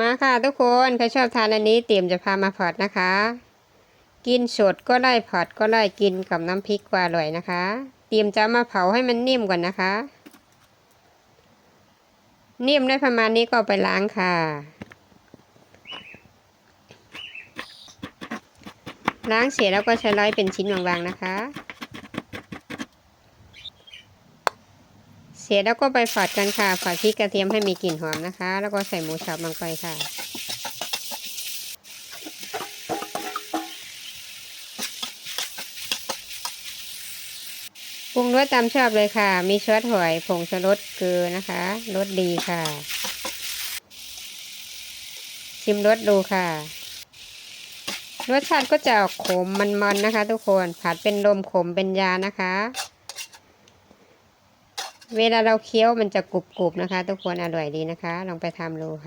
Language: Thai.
มาค่ะทุกคนใครชอบทานอันนี้เตรียมจะพามาพอดนะคะ กินสดก็ได้พอดก็ได้กินกับน้ำพริกก็อร่อยนะคะ เตรียมจะมาเผาให้มันนิ่มก่อนนะคะ นิ่มได้ประมาณนี้ก็ไปล้างค่ะ ล้างเสร็จแล้วก็ใช้ร้อยเป็นชิ้นบางๆนะคะ เสร็จแล้วก็ไปฝอดกันค่ะฝอดพริกกระเทียมให้มีกลิ่นหอมนะคะ แล้วก็ใส่หมูสับลงไปค่ะ ปรุงรสตามชอบเลยค่ะ มีซอสหอยผงชูรสเกลือนะคะรสดีค่ะ ชิมรสดูค่ะ รสชาติก็จะออกขมมันๆนะคะ ทุกคน ผัดเป็นลมขมเป็นยานะคะ เวลาเราเคี้ยวมันจะกรุบๆนะคะ ทุกคนอร่อยดีนะคะ ลองไปทำดูค่ะ